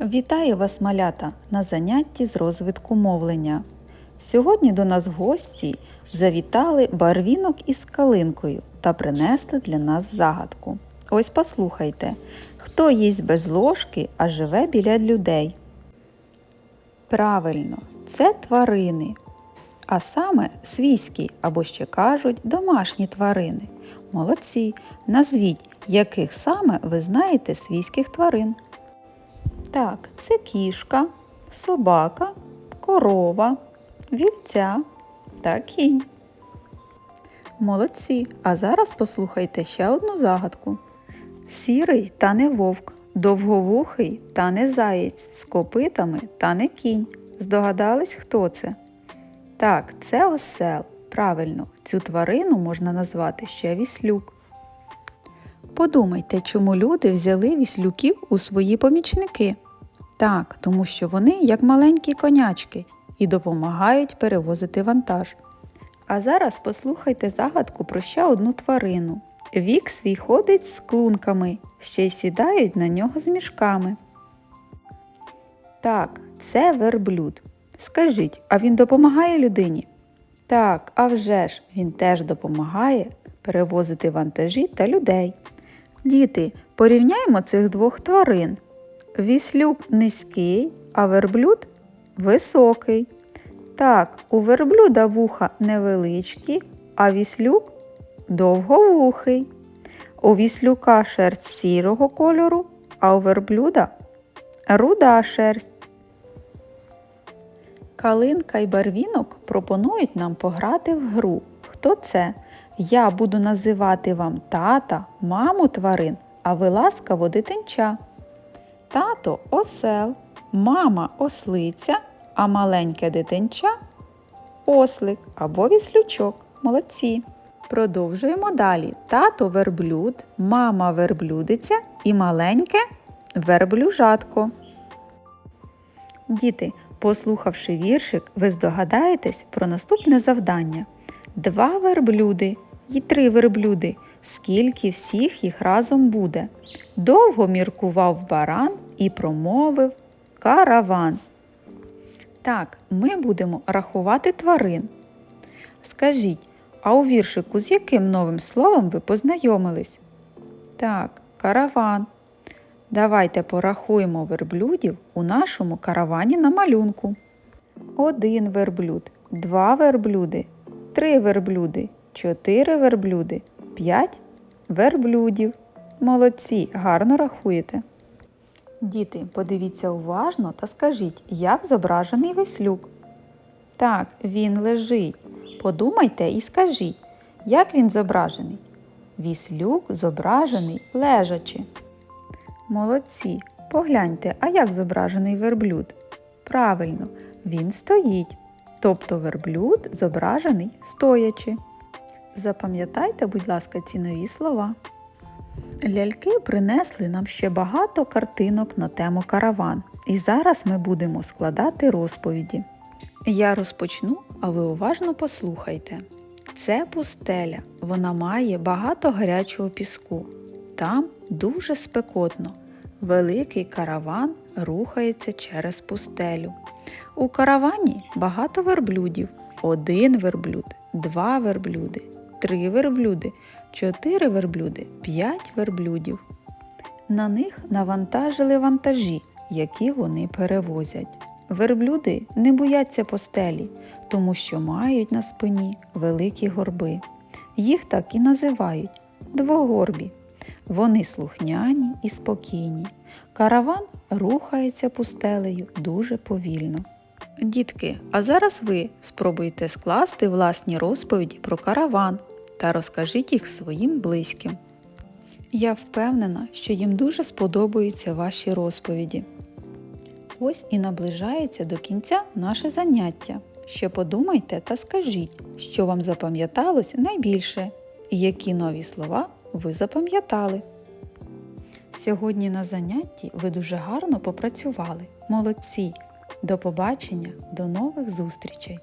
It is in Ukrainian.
Вітаю вас, малята, на занятті з розвитку мовлення. Сьогодні до нас гості завітали барвінок із калинкою та принесли для нас загадку. Ось послухайте, хто їсть без ложки, а живе біля людей? Правильно, це тварини. А саме свійські або ще кажуть домашні тварини. Молодці, назвіть, яких саме ви знаєте свійських тварин. Так, це кішка, собака, корова, вівця та кінь. Молодці. А зараз послухайте ще одну загадку. Сірий та не вовк, довговухий та не заєць, з копитами та не кінь. Здогадались, хто це? Так, це осел. Правильно, цю тварину можна назвати ще віслюк. Подумайте, чому люди взяли віслюків у свої помічники. Так, тому що вони як маленькі конячки і допомагають перевозити вантаж. А зараз послухайте загадку про ще одну тварину. Вік свій ходить з клунками, ще й сідають на нього з мішками. Так, це верблюд. Скажіть, а він допомагає людині? Так, а вже ж, він теж допомагає перевозити вантажі та людей. Діти, порівняємо цих двох тварин. Віслюк низький, а верблюд високий. Так, у верблюда вуха невеличкі, а віслюк довговухий. У віслюка шерсть сірого кольору, а у верблюда руда шерсть. Калинка і барвінок пропонують нам пограти в гру. Хто це? Я буду називати вам тата, маму тварин, а ви ласкаво дитинча. Тато осел, мама ослиця, а маленьке дитинча ослик або віслючок. Молодці. Продовжуємо далі. Тато верблюд, мама верблюдиця і маленьке верблюжатко. Діти, послухавши віршик, ви здогадаєтесь про наступне завдання. Два верблюди і три верблюди. Скільки всіх їх разом буде? Довго міркував баран і промовив караван. Так, ми будемо рахувати тварин. Скажіть, а у віршику з яким новим словом ви познайомились? Так, караван. Давайте порахуємо верблюдів у нашому каравані на малюнку. Один верблюд, два верблюди, три верблюди, чотири верблюди, п'ять верблюдів. Молодці, гарно рахуєте. Діти, подивіться уважно та скажіть, як зображений веслюк. Так, він лежить. Подумайте і скажіть, як він зображений. Віслюк зображений лежачи. Молодці. Погляньте, а як зображений верблюд? Правильно, він стоїть. Тобто верблюд зображений стоячи. Запам'ятайте, будь ласка, ці нові слова. Ляльки принесли нам ще багато картинок на тему караван. І зараз ми будемо складати розповіді. Я розпочну, а ви уважно послухайте. Це пустеля. Вона має багато гарячого піску. Там дуже спекотно. Великий караван рухається через пустелю. У каравані багато верблюдів. Один верблюд, два верблюди, три верблюди, чотири верблюди, п'ять верблюдів. На них навантажили вантажі, які вони перевозять. Верблюди не бояться постелі, тому що мають на спині великі горби. Їх так і називають двогорбі. Вони слухняні і спокійні. Караван рухається пустелею дуже повільно. Дітки, а зараз ви спробуйте скласти власні розповіді про караван та розкажіть їх своїм близьким. Я впевнена, що їм дуже сподобаються ваші розповіді. Ось і наближається до кінця наше заняття. Ще подумайте та скажіть, що вам запам'яталось найбільше і які нові слова ви запам'ятали. Сьогодні на занятті ви дуже гарно попрацювали. Молодці! До побачення, до нових зустрічей!